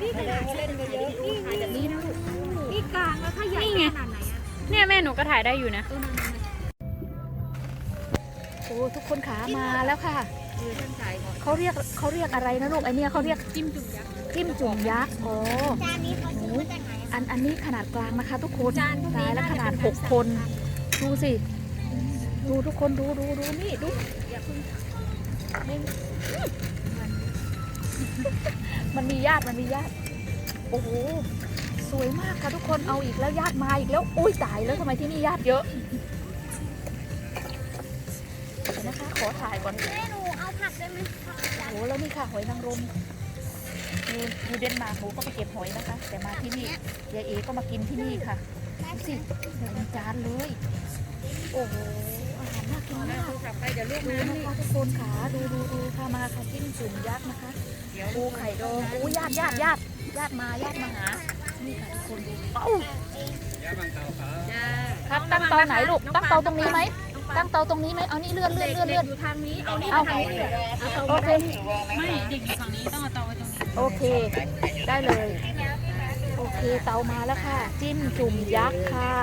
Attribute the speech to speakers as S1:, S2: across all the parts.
S1: นี่ขนาดเล่นกันเยอะนี่ถ่ายแบบนี้นะลูกนี่กลางแล้วถ้าใหญ่
S2: นี่ไง
S1: ขนาดไหนอะ
S2: เนี่ยแม่หนูก็ถ่ายได้อยู่นะ
S1: เออนั่น
S3: โอ้ทุกคนขามาแล้วค่ะ
S1: ๆเออท่านถ่ายก่อน
S3: เขาเรียกเขาเรียกอะไรนะลูกไอเนี่ยเขาเรียก
S1: จิ้มจุ่มยักษ์
S3: จิ้มจุ่มยักษ์โอ้
S1: จานนี้เขาซื้อมาจากไหน
S3: อันอันนี้ขนาดกลางนะคะ ทุกคน
S1: จานพวก
S3: ตาย
S1: นี้
S3: แล้วขนาด
S1: จะ
S3: ห
S1: เป็
S3: ก
S1: แบบ
S3: คน ดูสิ ดูทุกคนดูดูดูนี่ดู
S1: อย่าเพิ่ง
S3: นี่ มันมีญาติมันมีญาติ โอ้โห สวยมากค่ะทุกคน เอาอีกแล้วญาติมาอีกแล้ว อุ้ยตายแล้วทำไมที่นี่ญาติเยอะเดี๋ยวนะคะ ขอถ่ายก่อน
S1: แม่หนูเอาผักได้ไหม
S3: โอ้โห แล้วนี่ค่ะหอยนางรมอยู่อยู่เดนมาร์กหนูก็ไปเก็บหอยนะคะ แต่มาที่นี่ยายเอก็มากินที่นี่ค่ะดูสิหนึ่งจานเลย โอ้โห
S1: เดี๋ยวลูก
S3: ดู
S1: น้ำ
S3: นะ
S1: นี่
S3: คะทุกคนขาดูดูดูค่ะมาค่ะจิ้มจุ่มยักษ์นะคะ
S1: เดี๋ยว
S3: ปูไข่ดองโอ้ญาติญาติญาติญาติมาญาติมาหา นี่ค่ะทุกคนดูเอ้า
S1: จ้า
S3: ครับตั้งเตาไหนลูกตั้งเตาตรงนี้ไหมตั้งเตาตรงนี้ไหมเอานี่เลื่อนเลื่อนเลื่อน
S1: เลื่
S3: อน
S1: อยู่ทางนี้เอานี่
S3: เอา
S1: ทางนี้เอา
S3: โอเค
S2: ไม่เด็กอยู่ฝั่งนี้ต้องเอาเตาไว้ตรงนี้
S3: โอเค ได้เลย โอเคเตามาแล้วค่ะ จิ้มจุ่มยักษ์ค่ะ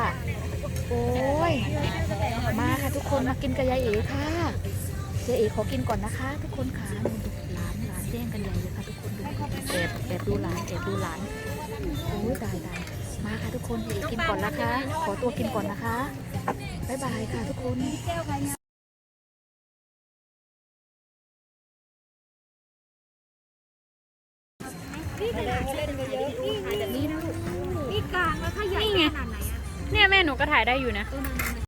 S3: มากินกับยายเอ๋ค่ะยายเอ๋ขอกินก่อนนะคะ ทุกคนค่ะดูหลานหลานแย่งกันใหญ่เลยค่ะทุกคนดูแอบแอบดูหลานแอบดูหลานโอ้ยตายตายมาค่ะทุกคนยายเอ๋กินก่อนนะคะ ขอตัวกินก่อนนะคะบ๊ายบายค่ะทุกคน
S1: นี่ขนาดเล่นกันเนี่ยแบบนี้นะลูกนี่กลางแล้วถ้าใหญ่
S2: นี่ไง
S1: ขนาดไหนอะ
S2: เนี่ยแม่หนูก็ถ่ายได้อยู่นะ